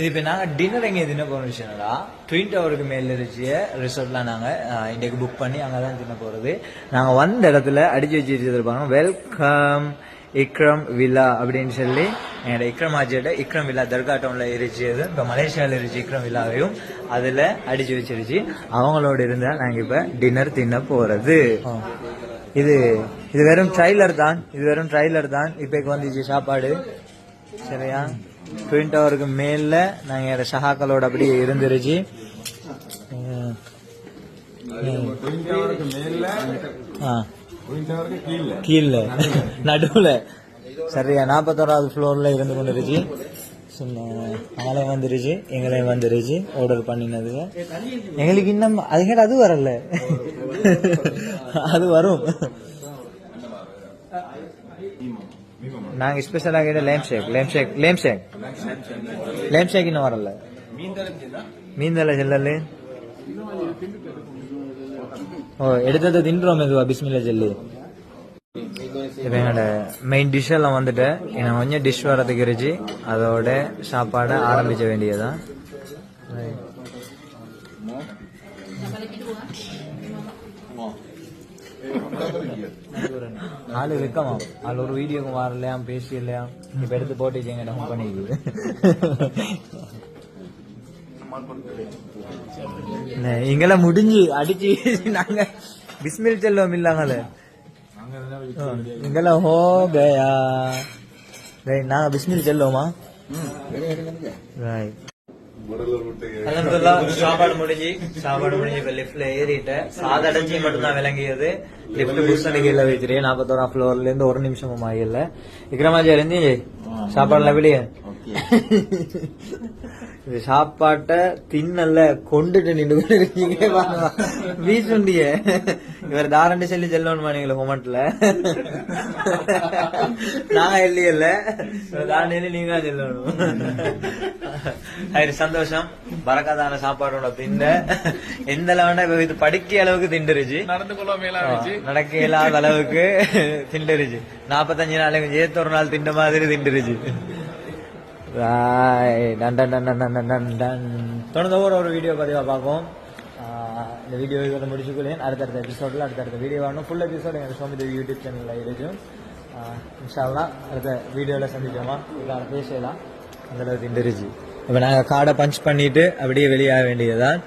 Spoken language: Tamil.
இது இப்போ நாங்கள் டின்னர் எங்கே தின்ன போகிற விஷயம்னா ட்வின் டவருக்கு மேல இருந்துச்சு. ரிசார்ட்லாம் நாங்கள் இன்றைக்கு புக் பண்ணி அங்கே தான் தின்ன போகிறது நாங்கள் வந்த இடத்துல அடிச்சு வச்சு வச்சிருப்பாங்க வெல்கம் இக்ரம் வில்லா அப்படின்னு சொல்லி எங்களோட இக்ரம் ஆஜியோட இக்ரம் வில்லா தர்கா டவுனில் இருந்துச்சு. இப்போ மலேசியாவில் இருந்துச்சு இக்ரம் வில்லாவையும் அதில் அடிச்சு வச்சிருச்சு. அவங்களோட இருந்தால் நாங்கள் இப்போ டின்னர் தின்ன போகிறது இது இது வெறும் ட்ரைலர் தான். இது வெறும் ட்ரைலர் தான். இப்போ வந்துச்சு சாப்பாடு? சரியா? ட்வின் டவருக்கு மேல நாங்க எங்க சகாக்களோட அப்படியே இருந்துருச்சு. கீழ நடுவுல. சரியா நாற்பத்தோராவது ஃப்ளோர்ல இருந்து கொண்டுருச்சு. சும்மா அவங்களையும் வந்துருச்சு எங்களையும் வந்துருச்சு ஆர்டர் பண்ணினதுங்க எங்களுக்கு இன்னும் அதுக்கு அது வரல. அது வரும். நாங்கள் ஸ்பெஷலாக கேட்ட லேம் ஷேக் லேம் ஷேக் லேம் ஷேக் லேம் ஷேக் இன்னும் வரல. மீந்தல செல்லு ஓ எடுத்ததை தின்றோம் மெதுவா பிஸ்மில்லா ஜெல்லி. இப்போ என்னோட மெயின் டிஷ் எல்லாம் வந்துட்டு எனக்கு கொஞ்சம் டிஷ் வரதுக்கு இருந்துச்சு அதோட சாப்பாடை ஆரம்பிக்க வேண்டியதான் ஆளு வெக்கமா? ஆள் ஒரு வீடியோக்கு வரலையா? பேசி இல்லையா இப்ப எடுத்து போட்டு எங்க டவுன் பண்ணிக்குது. இங்கெல்லாம் முடிஞ்சு அடிச்சு நாங்க பிஸ்மில் செல்வம் இல்லாங்கல்ல இங்கெல்லாம் ஹோ கயா? ரைட் நாங்க பிஸ்மில் செல்வோமா ரைட் அலமதுல்லா சாப்பாடு முடிஞ்சு சாப்பாடு முடிஞ்சு இப்ப லிப்ட்ல ஏறிட்டேன் சாதடைஞ்சி மட்டும்தான் விளங்கியது. லிப்ட் புஷ் பண்ணி கீழே வச்சிருக்கேன் நாற்பத்தோராம் ஃப்ளோர்ல இருந்து ஒரு நிமிஷமும் ஆகல. விக்ரமாஜி இருந்து சாப்பாடுல வெளியே இது சாப்பாட்டை தின்னல்ல கொண்டுட்டு நின்று இருக்கீங்க. வீசுண்டிய. இவர் தாரண்டி சொல்லி செல்லணும் நீங்கள மொமெண்ட்ல நான் இல்லையல்ல தாண்டி நீங்க தான் செல்லணும். அது சந்தோஷம். பறக்காதான சாப்பாடோட திண்ட. எந்த அளவுனா இப்ப இது படிக்க அளவுக்கு திண்டுருச்சு. நடந்து கொள்ள நடக்க இயலாத அளவுக்கு திண்டுருச்சு. நாற்பத்தஞ்சு நாளைக்கு ஏத்த ஒரு நாள் திண்ட மாதிரி திண்டுருச்சு. Right. டன் டன் டன் டன் டன் டன் டன். தொடர்ந்து ஒவ்வொரு ஒரு வீடியோ பதிவாக பார்ப்போம். இந்த வீடியோ இதோட முடிச்சுக்கொள்ளேன் அடுத்தடுத்த எபிசோடில் அடுத்தடுத்த வீடியோ வரணும் ஃபுல் எபிசோட் எங்கள் சோமி தேவி யூடியூப் சேனலில் இருக்கும். இன்ஷால்லா அடுத்த வீடியோவில் சந்திச்சோமா இதில் பேசலாம். அந்த அளவுக்கு திண்டுருச்சு இப்போ நாங்கள் கார்டை பஞ்ச் பண்ணிட்டு அப்படியே வெளியாக வேண்டியதுதான்.